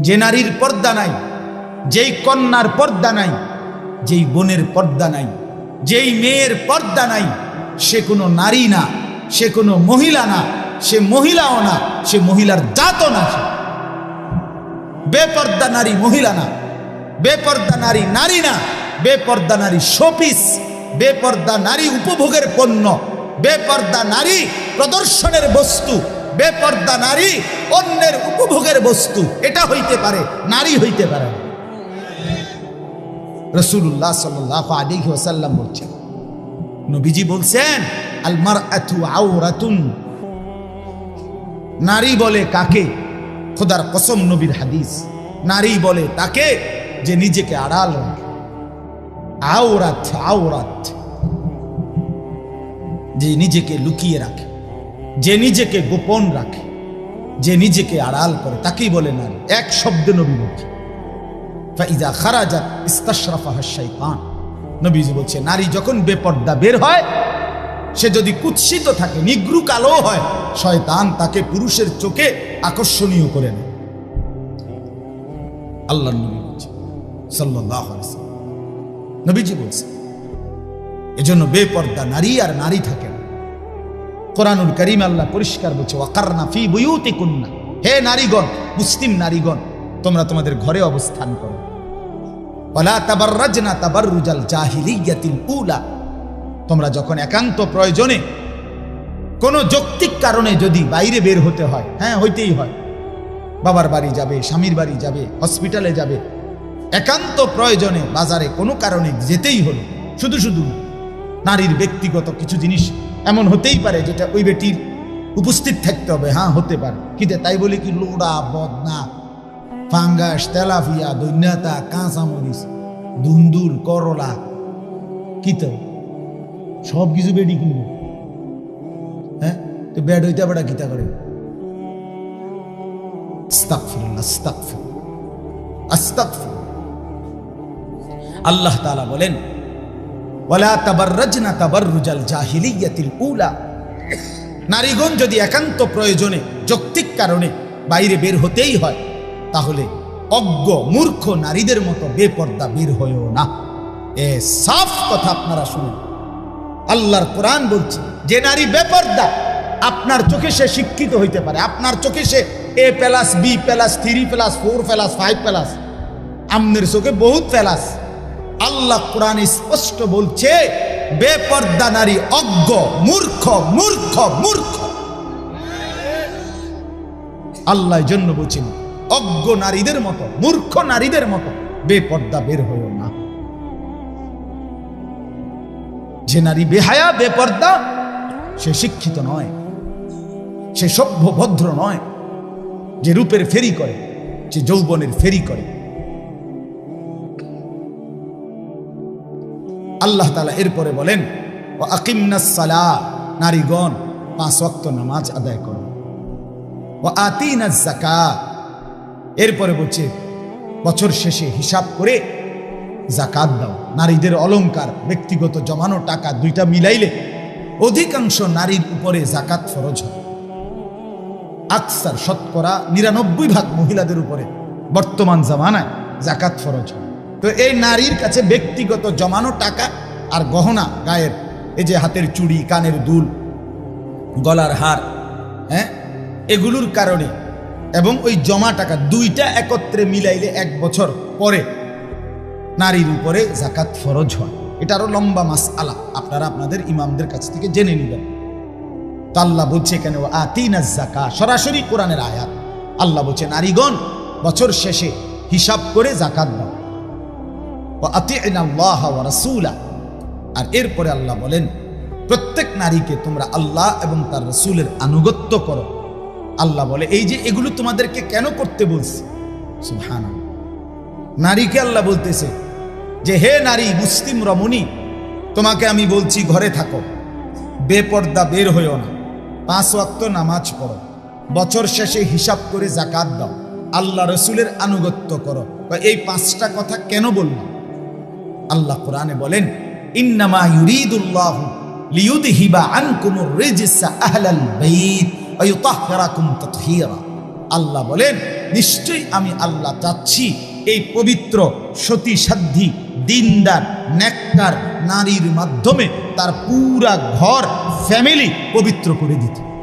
যে নারীর পর্দা নাই, যেই কন্যার পর্দা নাই, যেই বোনের পর্দা নাই, যেই মেয়ের পর্দা নাই, সে কোনো নারী না, সে কোনো মহিলা না, সে মহিলাও না, সে মহিলার জাতও না। বেপর্দা নারী মহিলা না, বেপর্দা নারী নারী না, বেপর্দা নারী শোপিস, বেপর্দা নারী উপভোগের পণ্য, বেপর্দা নারী প্রদর্শনের বস্তু বেপর্দা নারী অন্যের উপভোগের বস্তু। এটা হইতে পারে, নারী হইতে পারে। রসুল্লাহ সাল্লাহ আলিহি ওসাল্লাম বলছেন, নবীজি বলছেন আলমার আথু আউরাতুন নারী বলে কাকে? খোদার কসম নবীর হাদিস। নারী বলে তাকে যে নিজেকে আড়াল রাখে। আওরাত আওরাত। যে নিজেকে লুকিয়ে রাখে। যে নিজেকে গোপন রাখে, যে নিজেকে আড়াল করে, তাকেই বলে নারী এক শব্দে নবী বলছে। ফাইজা শাইতান। নবীজি বলছে, নারী যখন বেপর্দা বের হয়, সে যদি কুৎসিত থাকে, নিগ্রু কালো হয়, শয়তান তাকে পুরুষের চোখে আকর্ষণীয় করে নেয়। আল্লাহ নবী বলছে ওয়াসাল্লাম। নবীজি বলছে, এজন্য বেপর্দা নারী আর নারী থাকে কোরআনুল করিম আল্লাহ পরিষ্কার বলছে, ওয়াকারনা ফি বুয়ুতিকুন্না। হে নারীগণ, মুসলিম নারীগণ, তোমরা তোমাদের ঘরে অবস্থান করো। ওয়ালা তাবাররাজনা তাবাররুজাল জাহিলিয়াতিল উলা। তোমরা যখন একান্ত প্রয়োজনে কোনো যৌক্তিক কারণে যদি বাইরে বের হতে হয় হ্যাঁ হইতেই হয়। বাবার বাড়ি যাবে, স্বামীর বাড়ি যাবে, হসপিটালে যাবে, একান্ত প্রয়োজনে বাজারে কোনো কারণে যেতেই হলো। শুধু শুধু নারীর ব্যক্তিগত কিছু জিনিস এমন হতেই পারে যেটা ওই বেটির উপস্থিত থাকতে হবে। হ্যাঁ হতে পারে। কিন্তু তাই বলে কি লোড়া, বদনা, ফাঙ্গাস, তেলাফিয়া, দৈন্যতা, কাঁচামরিচ, দুন্দুল, করলা কি তো সব কিছু বেডি কিনবে। হ্যাঁ? তো বেড হইতে আবার কিতা করে। আল্লাহ তাআলা বলেন ওয়ালা তাবাররাজনা তাবাররুজাল জাহিলিয়াতিল উলা। নারীগণ যদি একান্ত প্রয়োজনে, যৌক্তিক কারণে বাইরে বের হতেই হয়, তাহলে অজ্ঞ, মূর্খ নারীদের মতো বেপর্দা বের হয়েও না। এ সাফ কথা আপনারা শুনুন। আল্লাহর কোরআন বলছে, যে নারী বেপর্দা, আপনার চোখে সে শিক্ষিত হইতে পারে। আপনার চোখে সে A plus B plus three plus four plus five plus. আমনের চোখে বহুত প্লাস। আল্লাহ কোরআন স্পষ্ট বলছে, বেপর্দা নারী অজ্ঞ, মূর্খ মূর্খ মূর্খ। আল্লাহ জন্য বলছেন, অজ্ঞ নারীদের মতো, মূর্খ নারীদের মতো বেপর্দা বের হয়েও না। যে নারী বেহায়া, বেপর্দা, সে শিক্ষিত নয়। সে সভ্য, ভদ্র নয়। যে রূপের ফেরি করে, যে যৌবনের ফেরি করে আল্লাহ তালা এরপরে বলেন ও আকিমনাস সালা নারীগণ, পাঁচ ওয়াক্ত নামাজ আদায় করো। ও আতিনাজ জাকা এরপরে বলছে, বছর শেষে হিসাব করে জাকাত দাও। নারীদের অলংকার, ব্যক্তিগত জমানো টাকা দুইটা মিলাইলে অধিকাংশ নারীর উপরে জাকাত ফরজ হয়। আকসার শতকরা নিরানব্বই ভাগ মহিলাদের উপরে বর্তমান জামানায় জাকাত ফরজ হয়। তো এই নারীর কাছে ব্যক্তিগত জমানো টাকা আর গহনা গায়ের, এই যে হাতের চুড়ি, কানের দুল, গলার হার হ্যাঁ? এগুলোর কারণে এবং ওই জমা টাকা দুইটা একত্রে মিলাইলে এক বছর পরে নারীর উপরে জাকাত ফরজ হয়। এটা আরও লম্বা মাস আলা আপনারা আপনাদের ইমামদের কাছ থেকে জেনে নেবেন। তো আল্লাহ বলছে ও আতিনা জাকা সরাসরি কোরআনের আয়াত। আল্লাহ বলছে, নারীগণ, বছর শেষে হিসাব করে জাকাত দাও। আর এরপরে আল্লাহ বলেন, প্রত্যেক নারীকে তোমরা আল্লাহ এবং তার রসুলের আনুগত্য করো। আল্লাহ বলে, এই যে এগুলো তোমাদেরকে কেন করতে বলছি? সুবহানাল্লাহ। নারীকে আল্লাহ বলতেছে যে, হে নারী মুসলিম রমণী, তোমাকে আমি বলছি ঘরে থাকো। বেপর্দা বের হইও না। পাঁচ ওয়াক্ত নামাজ পড়ো। বছর শেষে হিসাব করে জাকাত দাও। আল্লাহ রসুলের আনুগত্য করো। এই পাঁচটা কথা কেন বললাম? আল্লাহ কোরআনে বলেন, ইন্নামা ইউরিদুল্লাহ লিয়ুদহিবা আনকুমুর রিজসা আহলাল বাইত ওয়া ইউতাহহিরাকুম তাতহীরা। আল্লাহ বলেন, নিশ্চয়ই আমি আল্লাহ চাচ্ছি এই পবিত্র সতী সাধ্যী দিনদার নেককার নারীর মাধ্যমে তার পুরা ঘর ফ্যামিলি পবিত্র করে দিতে।